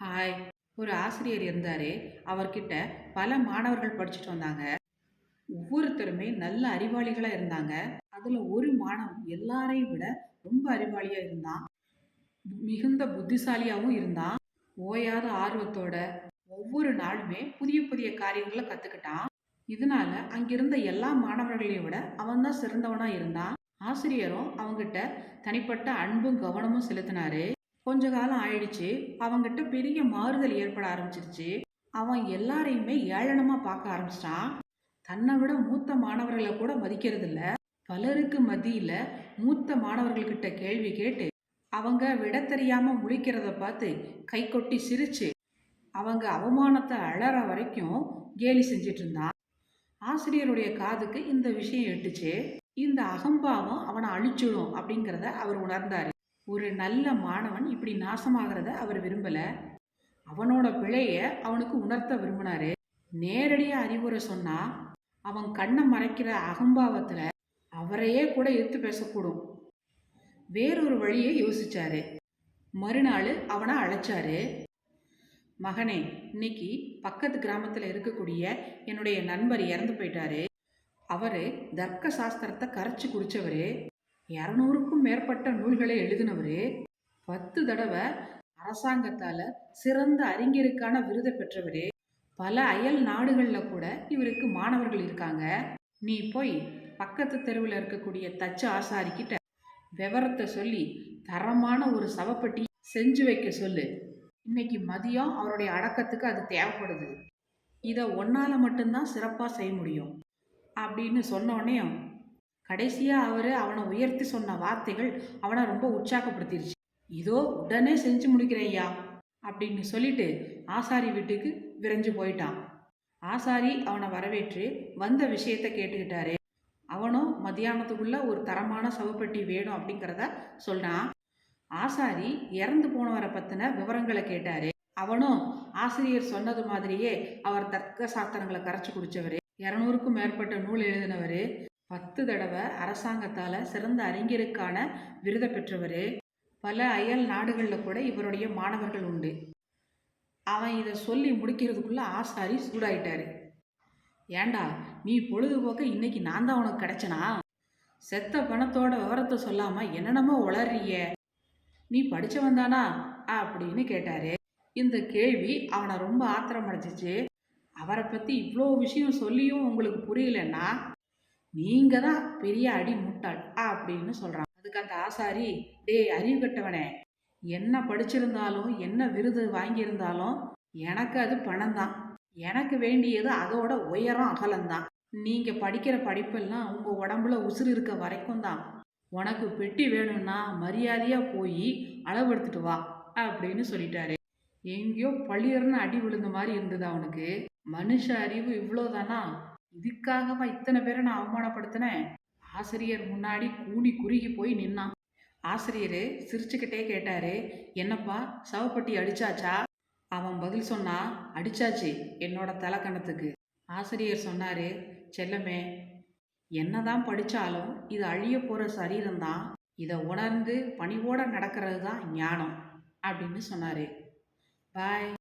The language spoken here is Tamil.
ஹாய். ஒரு ஆசிரியர் இருந்தார். அவர்கிட்ட பல மாணவர்கள் படிச்சுட்டு வந்தாங்க. ஒவ்வொருத்தருமே நல்ல அறிவாளிகளாக இருந்தாங்க. அதில் ஒரு மாணவன் எல்லாரையும் விட ரொம்ப அறிவாளியாக இருந்தான். மிகுந்த புத்திசாலியாகவும் இருந்தான். ஓயாத ஆர்வத்தோட ஒவ்வொரு நாளுமே புதிய புதிய காரியங்களை கற்றுக்கிட்டான் இதனால அங்கிருந்த எல்லா மாணவர்களையும் விட அவன் தான் சிறந்தவனாக இருந்தான். ஆசிரியரும் அவங்கிட்ட தனிப்பட்ட அன்பும் கவனமும் செலுத்தினாரு. கொஞ்ச காலம் ஆயிடுச்சு. அவங்கிட்ட பெரிய மாறுதல் ஏற்பட ஆரம்பிச்சிருச்சு. அவன் எல்லாரையுமே ஏளனமா பார்க்க ஆரம்பிச்சிட்டான். தன்னை விட மூத்த மாணவர்களை கூட மதிக்கிறது இல்ல பலருக்கு மத்தியில மூத்த மாணவர்கள்கிட்ட கேள்வி கேட்டு அவங்க விட தெரியாம முழிக்கிறத பார்த்து கை கொட்டி சிரிச்சு அவங்க அவமானத்தை அழற வரைக்கும் கேலி செஞ்சிட்டு இருந்தான். ஆசிரியருடைய காதுக்கு இந்த விஷயம் எட்டுச்சு. இந்த அகம்பாவம் அவனை அழிச்சிடும் அப்படிங்கிறத அவர் உணர்ந்தாரு. ஒரு நல்ல மாணவன் இப்படி நாசமாகிறத அவர் விரும்பலை. அவனோட பிழையை அவனுக்கு உணர்த்த விரும்பினாரு. நேரடியாக அறிவுரை சொன்னா அவன் கண்ணை மறைக்கிற அகம்பாவத்தில் அவரையே கூட எடுத்து பேசக்கூடும். வேறொரு வழியை யோசிச்சாரு. மறுநாள் அவனை அழைச்சாரு. மகனே இன்னைக்கு பக்கத்து கிராமத்தில் இருக்கக்கூடிய என்னுடைய நண்பர் இறந்து போயிட்டாரு. அவரு தர்க்க சாஸ்திரத்தை கரைச்சி குடிச்சவரு. இரநூறுக்கும் மேற்பட்ட நூல்களை எழுதினவர் பத்து தடவை அரசாங்கத்தால் சிறந்த அறிஞருக்கான விருதை பெற்றவர். பல அயல் நாடுகளில் கூட இவருக்கு மாணவர்கள் இருக்காங்க. நீ போய் பக்கத்து தெருவில் இருக்கக்கூடிய தச்சு ஆசாரிக்கிட்ட விவரத்தை சொல்லி தரமான ஒரு சவப்பெட்டி செஞ்சு வைக்க சொல்லு. இன்னைக்கு மதியம் அவருடைய அடக்கத்துக்கு அது தேவைப்படுது. இதை ஒன்னால் மட்டும்தான் சிறப்பாக செய்ய முடியும். அப்படின்னு சொன்னோடனே கடைசியாக அவர் அவனை உயர்த்தி சொன்ன வார்த்தைகள் அவனை ரொம்ப உற்சாகப்படுத்திருச்சு. இதோ உடனே செஞ்சு முடிக்கிறையா அப்படின்னு சொல்லிட்டு ஆசாரி வீட்டுக்கு விரைஞ்சு போயிட்டான். ஆசாரி அவனை வரவேற்று வந்த விஷயத்த கேட்டுக்கிட்டாரு. அவனும் மத்தியானத்துக்குள்ள ஒரு தரமான சவப்பெட்டி வேணும் அப்படிங்கிறத சொன்னான் ஆசாரி இறந்து போனவரை பற்றின விவரங்களை கேட்டாரு. அவனும் ஆசிரியர் சொன்னது மாதிரியே அவர் தர்க்க சாஸ்திரங்களை கரைச்சி குடிச்சவர். இரநூறுக்கும் மேற்பட்ட நூல் எழுதினவர். பத்து தடவை அரசாங்கத்தால் சிறந்த அறிஞருக்கான விருதை பெற்றவர். பல அயல் நாடுகளில் கூட இவருடைய மாணவர்கள் உண்டு. அவன் இதை சொல்லி முடிக்கிறதுக்குள்ளே ஆசாரி சூடாயிட்டாரு. ஏண்டா நீ பொழுதுபோக்க இன்னைக்கு நான் தான் உனக்கு கிடைச்சனா? செத்த பணத்தோட விவரத்தை சொல்லாம என்னென்னமோ உளறிய. நீ படிச்சவன் தானா அப்படின்னு கேட்டாரு. இந்த கேள்வி அவனை ரொம்ப ஆத்திரம் அடைச்சிச்சு அவரை பற்றி இவ்வளோ விஷயம் சொல்லியும் உங்களுக்கு புரியலன்னா? நீங்க தான் பெரிய அடி முட்டாள் அப்படின்னு சொல்றான் அதுக்கு அந்த ஆசாரி டேய் அறிவு கட்டவனே என்ன படிச்சிருந்தாலும் என்ன விருது வாங்கியிருந்தாலும் எனக்கு அது பணம் தான் எனக்கு வேண்டியது அதோட உயரம் அகலம்தான். நீங்க படிக்கிற படிப்பெல்லாம் உங்க உடம்புல உசுறு இருக்க வரைக்கும் தான். உனக்கு பெட்டி வேணும்னா மரியாதையா போய் அளவெடுத்துட்டு வா அப்படின்னு சொல்லிட்டாரு. எங்கேயோ பள்ளியர்னு அடி விழுந்த மாதிரி இருந்தது அவனுக்கு மனுஷ அறிவு இவ்வளோதானா இதுக்காகவா இத்தனை பேரை நான் அவமானப்படுத்தினேன்? ஆசிரியர் முன்னாடி கூனி குறுகி போய் நின்னான். ஆசிரியர் சிரிச்சுக்கிட்டே கேட்டாரு என்னப்பா சவப்பட்டி அடிச்சாச்சா? அவன் பதில் சொன்னா அடிச்சாச்சு என்னோட தலைக்கணத்துக்கு. ஆசிரியர் சொன்னாரு செல்லமே என்னதான் படித்தாலும் இது அழிய போகிற சரீரம்தான். இதை உணர்ந்து பணிவோடு நடக்கிறது தான் ஞானம் அப்படின்னு சொன்னார். பாய்.